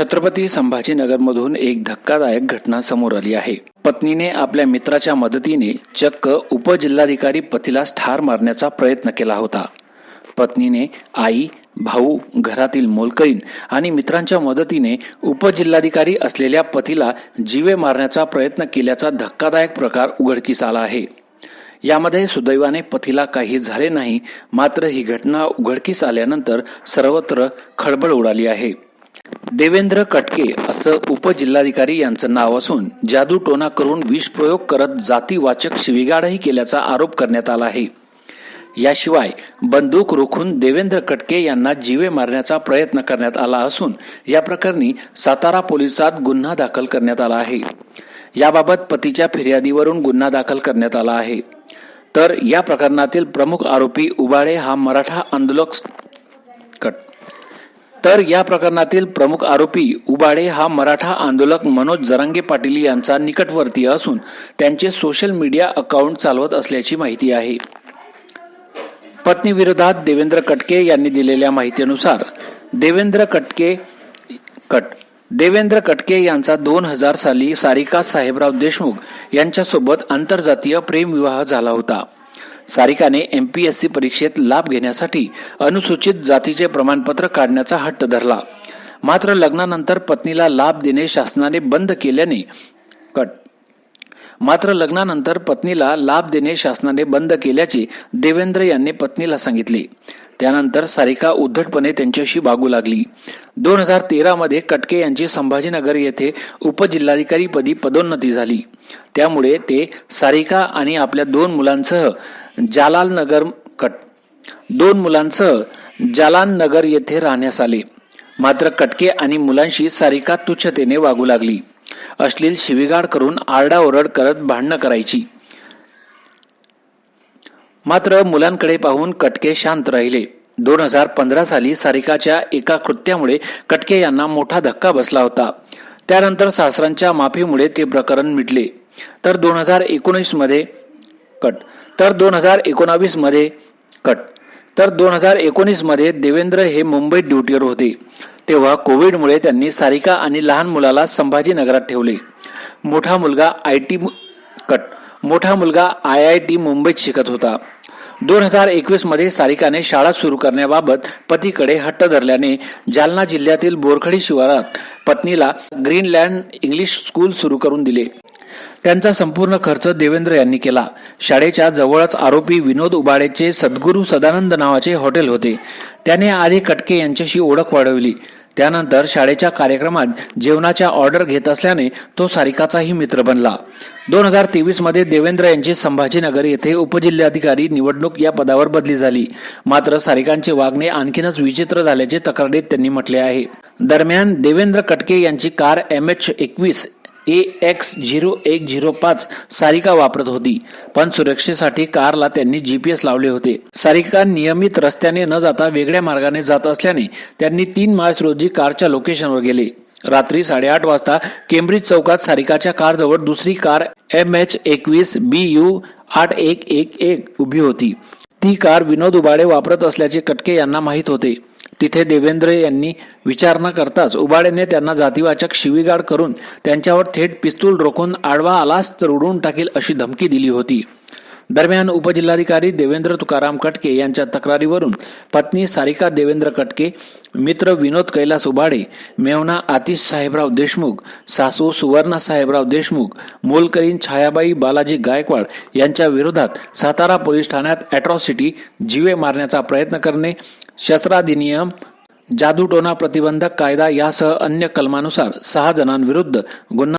छत्रपती संभाजीनगरमधून एक धक्कादायक घटना समोर आली आहे. पत्नीने आपल्या मित्राच्या मदतीने चक्क उपजिल्हाधिकारी पतीलाच ठार मारण्याचा प्रयत्न केला होता. पत्नीने आई भाऊ घरातील मोलकरीण आणि मित्रांच्या मदतीने उपजिल्हाधिकारी असलेल्या पतीला जीवे मारण्याचा प्रयत्न केल्याचा धक्कादायक प्रकार उघडकीस आला आहे. यामध्ये सुदैवाने पतीला काही झाले नाही मात्र ही घटना उघडकीस आल्यानंतर सर्वत्र खळबळ उडाली आहे. देवेंद्र कटके असं उपजिल्हाधिकारी यांचं नाव असून जादू टोना करून विषप्रयोग करत जातीवाचक शिविगाडही केल्याचा आरोप करण्यात आला आहे. याशिवाय बंदूक रोखून देवेंद्र कटके यांना जीवे मारण्याचा प्रयत्न करण्यात आला असून या प्रकरणी सातारा पोलिसात गुन्हा दाखल करण्यात आला आहे. याबाबत पतीच्या फिर्यादीवरून गुन्हा दाखल करण्यात आला आहे. तर या प्रकरणातील प्रमुख आरोपी उबाळे हा मराठा आंदोलक कट. तर या प्रकरणातील प्रमुख आरोपी उबाडे हा मराठा आंदोलक मनोज जरांगे पाटील यांचा निकटवर्तीय असून त्यांचे सोशल मीडिया अकाउंट चालवत असल्याची माहिती आहे. पत्नीविरोधात देवेंद्र कटके यांनी दिलेल्या माहितीनुसार देवेंद्र कटके कट देवेंद्र कटके यांचा दोन हजार साली सारिका साहेबराव देशमुख यांच्यासोबत आंतरजातीय प्रेमविवाह झाला होता. सारिकाने एमपीएससी परीक्षेत लाभ घेण्यासाठी अनुसूचित जातीचे प्रमाणपत्र काढण्याचा हट्ट धरला. मात्र लग्नानंतर पत्नीला लाभ देणे शासनाने बंद केल्याने कट. मात्र लग्नानंतर पत्नीला लाभ देणे शासनाने बंद केल्याचे देवेंद्र यांनी पत्नीला सांगितले. त्यानंतर सारिका उद्धटपणे त्यांच्याशी भागू लागली. दोन हजार तेरामध्ये कटके यांची संभाजीनगर येथे उपजिल्हाधिकारीपदी पदोन्नती झाली. त्यामुळे ते सारिका आणि आपल्या दोन मुलांसह जालाल नगर कट. दोन मुलांसह जालान नगर येथे राहण्यास आले. मात्र कटके आणि मुलांशी सारिका तुच्छतेने वागू लागली. अश्लील शिवीगाळ करून आरडाओरड करत भांडणं करायची. मात्र मुलांकडे पाहून कटके शांत राहिले. दोन हजार पंधरा साली सारिकाच्या एका कृत्यामुळे कटके यांना मोठा धक्का बसला होता. त्यानंतर सासरांच्या माफीमुळे ते प्रकरण मिटले. तर दोन हजार एकोणीसमध्ये कट. तर दोन हजार एकोणावीसमध्ये कट. तर दोन हजार एकोणीसमध्ये देवेंद्र हे मुंबईत ड्युटीवर होते. तेव्हा कोविडमुळे त्यांनी सारिका आणि लहान मुलाला संभाजीनगरात ठेवले. मोठा मुलगा आय टी कट. मोठा मुलगा आय आय टी मुंबईत शिकत होता. दोन हजार एकवीसमध्ये सारिकाने शाळा सुरू करण्याबाबत पतीकडे हट्ट धरल्याने जालना जिल्ह्यातील बोरखडी शिवारात पत्नीला ग्रीनलँड इंग्लिश स्कूल सुरू करून दिले. त्यांचा संपूर्ण खर्च देवेंद्र यांनी केला. शाळेच्या जवळच आरोपी विनोद उबाडेचे सद्गुरू सदानंद नावाचे हॉटेल होते. त्याने आधी कटके यांच्याशी ओळख वाढवली. त्यानंतर शाळेच्या कार्यक्रमात जेवणाच्या ऑर्डर घेत असल्याने तो सारिकाचाही मित्र बनला. दोन हजार तेवीसमध्ये देवेंद्र यांची संभाजीनगर येथे उपजिल्हाधिकारी निवडणूक या पदावर बदली झाली. मात्र सारिकांचे वागणे आणखीनच विचित्र झाल्याचे तक्रारीत त्यांनी म्हटले आहे. दरम्यान देवेंद्र कटके यांची कार एम एच एकवीस ए एक्स झिरो एक झिरो पाच सारिका वापरत होती. पण सुरक्षेसाठी कारला त्यांनी जीपीएस लावले होते. सारिका नियमित रस्त्याने न जाता वेगळ्या मार्गाने जात असल्याने त्यांनी तीन मार्च रोजी कारच्या लोकेशनवर गेले. रात्री साडेआठ वाजता केम्ब्रिज चौकात सारिकाच्या कारजवळ दुसरी कार एम एच एकवीस बी यू आठ एक एक एक उभी होती. ती कार विनोद उबाडे वापरत असल्याचे कटके यांना माहीत होते. तिथे देवेंद्र यांनी विचार न करताच उबाडेने त्यांना जातीवाचक शिवीगाळ करून त्यांच्यावर थेट पिस्तूल रोखून आडवा आलास तर उडवून टाकील अशी धमकी दिली होती. दरम्यान उपजिल्हाधिकारी देवेंद्र तुकाराम कटके यांच्या तक्रारीवरून पत्नी सारिका देवेंद्र कटके मित्र विनोद कैलास उबाडे मेवना आतिश साहेबराव देशमुख सासू सुवर्णा साहेबराव देशमुख मोलकरीन छायाबाई बालाजी गायकवाड यांच्या विरोधात सातारा पोलीस ठाण्यात अॅट्रॉसिटी जीवे मारण्याचा प्रयत्न करणे शस्त्राधिनियम जादूटोना प्रतिबंधक कायदा यासह अन्य कलमानुसार सहा जणांविरुद्ध गुन्हा